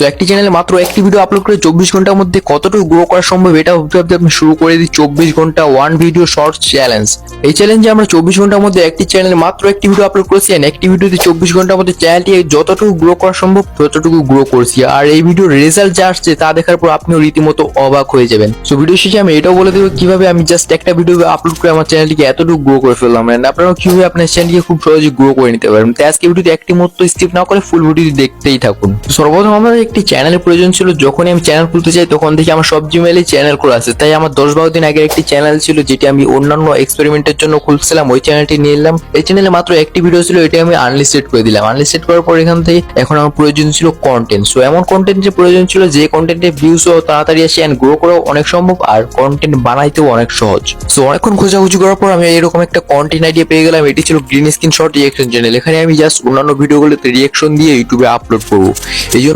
So একটি চ্যানেলে মাত্র একটি ভিডিও আপলোড করে চব্বিশ ঘণ্টার মধ্যে কতটুকু গ্রো করা সম্ভব এটা ভাবতে ভাবতে আপনি শুরু করে দিই চব্বিশ ঘণ্টা ওয়ান ভিডিও শর্ট চ্যালেঞ্জ এই চ্যালেঞ্জে আমরা চব্বিশ ঘণ্টার মধ্যে একটি চ্যানেলে মাত্র একটি ভিডিও আপলোড করেছি একটি ভিডিওতে চব্বিশ ঘণ্টার মধ্যে চ্যানেলটি যতটুকু গ্রো করা সম্ভব ততটুকু গ্রো করছি। আর এই ভিডিওর রেজাল্ট যা আসছে তা দেখার পর আপনিও রীতিমতো অবাক হয়ে যাবেন। সো ভিডিও শেষে আমি এটাও বলে দেবো কীভাবে আমি জাস্ট একটা ভিডিও আপলোড করে আমার চ্যানেলটিকে এতটুকু গ্রো করে ফেললাম। and আপনারাও কীভাবে আপনার চ্যানেলটিকে খুব সহজে গ্রো করে নিতে পারবেন তাই আজকে ভিডিওতে একটি মতো স্কিপ না করে ফুল ভিডিও দেখতেই থাকুন। সর্বপ্রথম আমার একটি চ্যানেলের প্রয়োজন ছিল, যখনই আমি চ্যানেল খুলতে চাই তখন দেখি আমার সব জিমেলে চ্যানেল খোলা আছে। তাই আমার দশ বারো দিন আগে একটি চ্যানেল ছিল, যেটি আমি অন্যান্য এক্সপেরিমেন্টের জন্য খুলছিলাম, ওই চ্যানেলটি নিয়ে এলাম। এই চ্যানেলে মাত্র একটি ভিডিও ছিল, এটি আমি আনলিস্টেড করে দিলাম। আনলিস্টেড করার পর এখান থেকে এখন আমার প্রয়োজন ছিল কন্টেন্ট সো এমন কন্টেন্টের প্রয়োজন ছিল, যে কন্টেন্টের ভিউসও তাড়াতাড়ি আসে অ্যান্ড গ্রো করাও অনেক সম্ভব, আর কন্টেন্ট বানাইতেও অনেক সহজ। সো অনেকক্ষণ খোঁজাখুঁজি করার পর আমি এরকম একটা কন্টেন্ট আইডিয়া পেয়ে গেলাম, এটি ছিল green screen short reaction channel এখানে আমি জাস্ট অন্যান্য ভিডিওগুলোতে রিয়েকশন দিয়ে ইউটিউবে আপলোড করব। এই জন্য